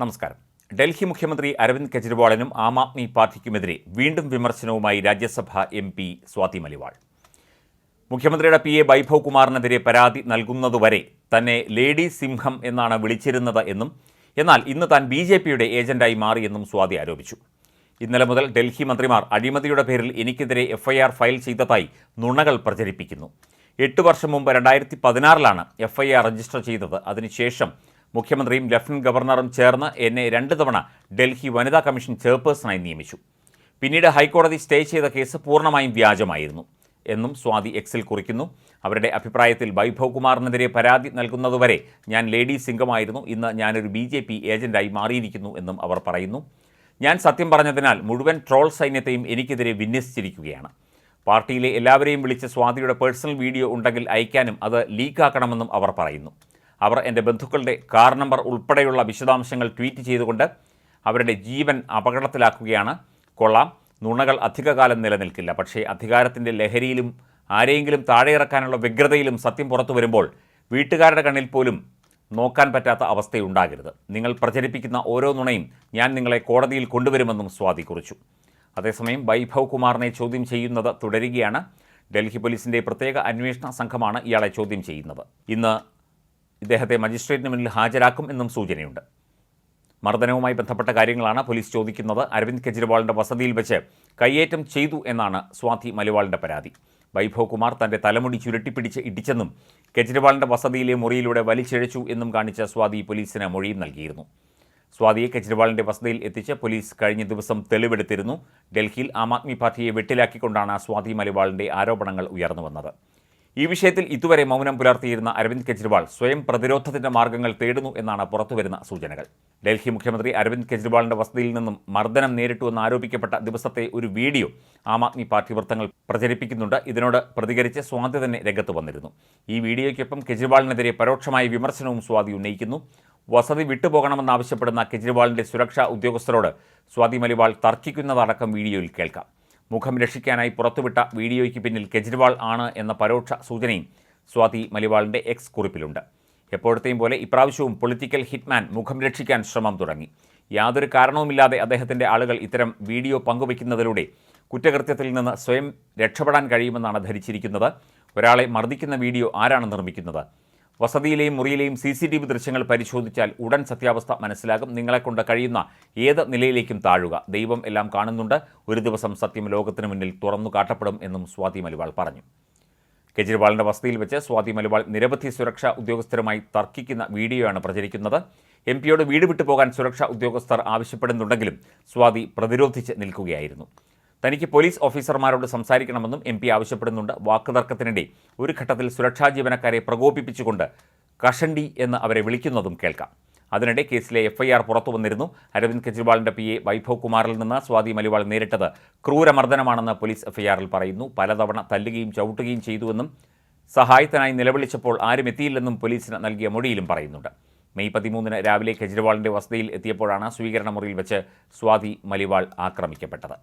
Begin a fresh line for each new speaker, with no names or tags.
നമസ്കാരം. ഡൽഹി മുഖ്യമന്ത്രി അരവിന്ദ് കെജ്രിവാളിനും ആം ആദ്മി പാർട്ടിക്കുമെതിരെ വീണ്ടും വിമർശനവുമായി രാജ്യസഭ എം പി സ്വാതി മലിവാൾ. മുഖ്യമന്ത്രിയുടെ പി എ വൈഭവ് കുമാറിനെതിരെ പരാതി നൽകുന്നതുവരെ തന്നെ ലേഡി സിംഹം എന്നാണ് വിളിച്ചിരുന്നത് എന്നും എന്നാൽ ഇന്ന് താൻ ബി ജെ പിയുടെ ഏജന്റായി മാറിയെന്നും സ്വാതി ആരോപിച്ചു. ഇന്നലെ മുതൽ ഡൽഹി മന്ത്രിമാർ അഴിമതിയുടെ പേരിൽ എനിക്കെതിരെ എഫ്ഐആർ ഫയൽ ചെയ്തതായി നുണകൾ പ്രചരിപ്പിക്കുന്നു. എട്ട് വർഷം മുമ്പ് രണ്ടായിരത്തി പതിനാറിലാണ് എഫ്ഐആർ രജിസ്റ്റർ ചെയ്തത്. അതിനുശേഷം മുഖ്യമന്ത്രിയും ലഫ്റ്റനന്റ് ഗവർണറും ചേർന്ന് എന്നെ രണ്ട് തവണ ഡൽഹി വനിതാ കമ്മീഷൻ ചെയർപേഴ്സണായി നിയമിച്ചു. പിന്നീട് ഹൈക്കോടതി സ്റ്റേ ചെയ്ത കേസ് പൂർണമായും വ്യാജമായിരുന്നു എന്നും സ്വാതി എക്സിൽ കുറിക്കുന്നു. അവരുടെ അഭിപ്രായത്തിൽ വൈഭവ് കുമാറിനെതിരെ പരാതി നൽകുന്നതുവരെ ഞാൻ ലേഡി സിംഗമായിരുന്നു. ഇന്ന് ഞാനൊരു ബി ജെ പി ഏജന്റായി മാറിയിരിക്കുന്നു എന്നും അവർ പറയുന്നു. ഞാൻ സത്യം പറഞ്ഞതിനാൽ മുഴുവൻ ട്രോൾ സൈന്യത്തെയും എനിക്കെതിരെ വിന്യസിച്ചിരിക്കുകയാണ്. പാർട്ടിയിലെ എല്ലാവരെയും വിളിച്ച് സ്വാതിയുടെ പേഴ്സണൽ വീഡിയോ ഉണ്ടെങ്കിൽ അയക്കാനും അത് ലീക്കാക്കണമെന്നും അവർ പറയുന്നു. അവർ എന്റെ ബന്ധുക്കളുടെ കാർ നമ്പർ ഉൾപ്പെടെയുള്ള വിശദാംശങ്ങൾ ട്വീറ്റ് ചെയ്തുകൊണ്ട് അവരുടെ ജീവൻ അപകടത്തിലാക്കുകയാണ്. കൊള്ളാം. നുണകൾ അധികകാലം നിലനിൽക്കില്ല. പക്ഷേ അധികാരത്തിന്റെ ലഹരിയിലും ആരെയെങ്കിലും താഴെയിറക്കാനുള്ള വ്യഗ്രതയിലും സത്യം പുറത്തു വരുമ്പോൾ വീട്ടുകാരുടെ കണ്ണിൽ പോലും നോക്കാൻ പറ്റാത്ത അവസ്ഥയുണ്ടാകരുത്. നിങ്ങൾ പ്രചരിപ്പിക്കുന്ന ഓരോ നുണയും ഞാൻ നിങ്ങളെ കോടതിയിൽ കൊണ്ടുവരുമെന്നും സ്വാതി കുറിച്ചു. അതേസമയം വൈഭവ് കുമാറിനെ ചോദ്യം ചെയ്യുന്നത് തുടരുകയാണ്. ഡൽഹി പോലീസിന്റെ പ്രത്യേക അന്വേഷണ സംഘമാണ് ഇയാളെ ചോദ്യം ചെയ്യുന്നത്. ഇന്ന് ഇദ്ദേഹത്തെ മജിസ്ട്രേറ്റിന് മുന്നിൽ ഹാജരാക്കും എന്നും സൂചനയുണ്ട്. മർദ്ദനവുമായി ബന്ധപ്പെട്ട കാര്യങ്ങളാണ് പോലീസ് ചോദിക്കുന്നത്. അരവിന്ദ് കെജ്രിവാളിന്റെ വസതിയിൽ വെച്ച് കയ്യേറ്റം ചെയ്തു എന്നാണ് സ്വാതി മലിവാളിന്റെ പരാതി. വൈഭവ് കുമാർ തന്റെ തലമുടി ചുരുട്ടിപ്പിടിച്ച് ഇടിച്ചെന്നും കെജ്രിവാളിന്റെ വസതിയിലെ മുറിയിലൂടെ വലിച്ചിഴച്ചു എന്നും കാണിച്ച സ്വാതി പോലീസിന് മൊഴിയും നൽകിയിരുന്നു. സ്വാതിയെ കെജ്രിവാളിന്റെ വസതിയിൽ എത്തിച്ച് പോലീസ് കഴിഞ്ഞ ദിവസം തെളിവെടുത്തിരുന്നു. ഡൽഹിയിൽ ആം ആദ്മി പാർട്ടിയെ വെട്ടിലാക്കിക്കൊണ്ടാണ് സ്വാതി മലിവാളിന്റെ ആരോപണങ്ങൾ ഉയർന്നു വന്നത്. ഈ വിഷയത്തിൽ ഇതുവരെ മൗനം പുലർത്തിയിരുന്ന അരവിന്ദ് കെജ്രിവാൾ സ്വയം പ്രതിരോധത്തിന്റെ മാർഗങ്ങൾ തേടുന്നു എന്നാണ് പുറത്തുവരുന്ന സൂചനകൾ. ഡൽഹി മുഖ്യമന്ത്രി അരവിന്ദ് കെജ്രിവാളിന്റെ വസതിയിൽ നിന്നും മർദ്ദനം നേരിട്ടുവെന്ന് ആരോപിക്കപ്പെട്ട ദിവസത്തെ ഒരു വീഡിയോ ആം ആദ്മി പാർട്ടി വൃത്തങ്ങൾ പ്രചരിപ്പിക്കുന്നുണ്ട്. ഇതിനോട് പ്രതികരിച്ച് സ്വാതി തന്നെ രംഗത്ത് വന്നിരുന്നു. ഈ വീഡിയോയ്ക്കൊപ്പം കെജ്രിവാളിനെതിരെ പരോക്ഷമായ വിമർശനവും സ്വാതി ഉന്നയിക്കുന്നു. വസതി വിട്ടുപോകണമെന്നാവശ്യപ്പെടുന്ന കെജ്രിവാളിന്റെ സുരക്ഷാ ഉദ്യോഗസ്ഥരോട് സ്വാതി മലിവാൾ തർക്കിക്കുന്നതടക്കം വീഡിയോയിൽ കേൾക്കാം. മുഖം രക്ഷിക്കാനായി പുറത്തുവിട്ട വീഡിയോയ്ക്ക് പിന്നിൽ കെജ്രിവാൾ ആണ് എന്ന പരോക്ഷ സൂചനയും സ്വാതി മലിവാളിന്റെ എക്സ് കുറിപ്പിലുണ്ട്. എപ്പോഴത്തെയും പോലെ ഇപ്രാവശ്യവും പൊളിറ്റിക്കൽ ഹിറ്റ്മാൻ മുഖം രക്ഷിക്കാൻ ശ്രമം തുടങ്ങി. യാതൊരു കാരണവുമില്ലാതെ അദ്ദേഹത്തിന്റെ ആളുകൾ ഇത്തരം വീഡിയോ പങ്കുവയ്ക്കുന്നതിലൂടെ കുറ്റകൃത്യത്തിൽ നിന്ന് സ്വയം രക്ഷപ്പെടാൻ കഴിയുമെന്നാണ് ധരിച്ചിരിക്കുന്നത്. ഒരാളെ മർദ്ദിക്കുന്ന വീഡിയോ ആരാണ് നിർമ്മിക്കുന്നത്? വസതിയിലെയും മുറിയിലെയും സി സി ടി വി ദൃശ്യങ്ങൾ പരിശോധിച്ചാൽ ഉടൻ സത്യാവസ്ഥ മനസ്സിലാകും. നിങ്ങളെക്കൊണ്ട് കഴിയുന്ന ഏത് നിലയിലേക്കും താഴുക. ദൈവം എല്ലാം കാണുന്നുണ്ട്. ഒരു ദിവസം സത്യം ലോകത്തിന് മുന്നിൽ തുറന്നു കാട്ടപ്പെടും എന്നും സ്വാതി മലിവാൾ പറഞ്ഞു. കെജ്രിവാളിന്റെ വസതിയിൽ വെച്ച് സ്വാതി മലിവാൾ നിരവധി സുരക്ഷാ ഉദ്യോഗസ്ഥരുമായി തർക്കിക്കുന്ന വീഡിയോയാണ് പ്രചരിക്കുന്നത്. എം പിയോട് വീട് വിട്ടുപോകാൻ സുരക്ഷാ ഉദ്യോഗസ്ഥർ ആവശ്യപ്പെടുന്നുണ്ടെങ്കിലും സ്വാതി പ്രതിരോധിച്ച് നിൽക്കുകയായിരുന്നു. തനിക്ക് പോലീസ് ഓഫീസർമാരോട് സംസാരിക്കണമെന്നും എം പി ആവശ്യപ്പെടുന്നുണ്ട്. വാക്കുതർക്കത്തിനിടെ ഒരു ഘട്ടത്തിൽ സുരക്ഷാ ജീവനക്കാരെ പ്രകോപിപ്പിച്ചുകൊണ്ട് കഷണ്ടി എന്ന് അവരെ വിളിക്കുന്നതും കേൾക്കാം. അതിനിടെ കേസിലെ എഫ്ഐആർ പുറത്തു വന്നിരുന്നു. അരവിന്ദ് കെജ്രിവാളിന്റെ പി എ വൈഭവ് കുമാറിൽ നിന്ന് സ്വാതി മലിവാൾ നേരിട്ടത് ക്രൂരമർദ്ദനമാണെന്ന് പോലീസ് എഫ്ഐആറിൽ പറയുന്നു. പലതവണ തല്ലുകയും ചവിട്ടുകയും ചെയ്തുവെന്നും സഹായത്തിനായി നിലവിളിച്ചപ്പോൾ ആരും എത്തിയില്ലെന്നും പോലീസിന് നൽകിയ മൊഴിയിലും പറയുന്നുണ്ട്. മെയ് പതിമൂന്നിന് രാവിലെ കെജ്രിവാളിന്റെ വസതിയിൽ എത്തിയപ്പോഴാണ് സ്വീകരണ മുറിയിൽ വെച്ച് സ്വാതി മലിവാൾ ആക്രമിക്കപ്പെട്ടത്.